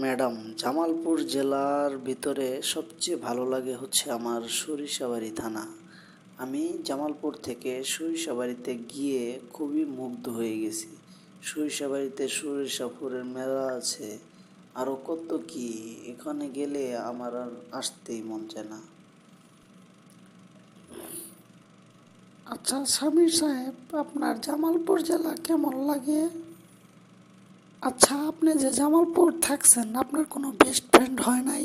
Madam, Jamalpur জেলার ভিতরে সবচেয়ে ভালো লাগে হচ্ছে আমার সরিষাবাড়ি থানা। আমি জামালপুর থেকে সরিষাবাড়িতে গিয়ে খুবই মুগ্ধ হয়ে গেছি। সরিষাবাড়িতে সরিষাপুরের মেলা আছে। আরও কত কি, এখানে গেলে আমার আর আসতেই মন চায় না। আচ্ছা সামির সাহেব, আপনার জামালপুর জেলা কেমন লাগে? আচ্ছা আপনি যে জামালপুর থাকছেন, আপনার কোনো বেস্ট ফ্রেন্ড হয় নাই?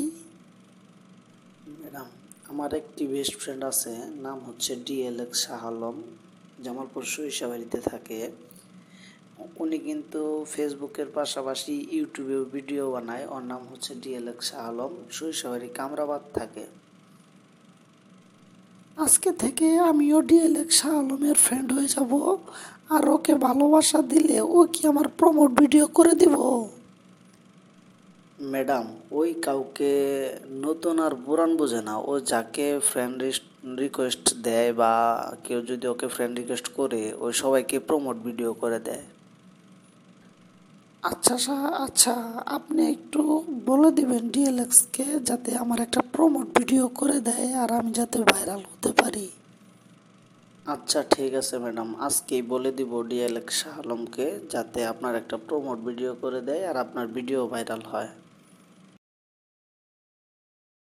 ম্যাডাম, আমার একটি বেস্ট ফ্রেন্ড আছে, নাম হচ্ছে ডিএলএক্স শাহ আলম। জামালপুর সরিষাবাড়িতে থাকে। উনি কিন্তু ফেসবুকের পাশাপাশি ইউটিউবেও ভিডিও বানায়। ওর নাম হচ্ছে ডিএলএক্স শাহ আলম। সরিষাবাড়ি কামরাবাদ থাকে। আজকে থেকে আমিও ডিএলএক্স শাহ আলমের ফ্রেন্ড হয়ে যাব। আর ওকে ভালোবাসা দিলে ও কি আমার প্রমোট ভিডিও করে দিব? ম্যাডাম, ওই কাউকে নতুন আর পুরান বোঝে না। ও যাকে ফ্রেন্ড রিকোয়েস্ট দেয় বা কেউ যদি ওকে ফ্রেন্ড রিকোয়েস্ট করে ওই সবাইকে প্রমোট ভিডিও করে দেয়। আচ্ছা শাহ আচ্ছা আপনি একটু বলে দিবেন ডিএলএক্সকে যাতে আমার একটা প্রমোট ভিডিও করে দেয় আর আমি যাতে ভাইরাল হতে পারি। আচ্ছা ঠিক আছে ম্যাডাম। আজকেই বলে দিব ডিএলএক্স শাহ আলমকে যাতে আপনার একটা প্রমোট ভিডিও করে দেয় আর আপনার ভিডিও ভাইরাল হয়।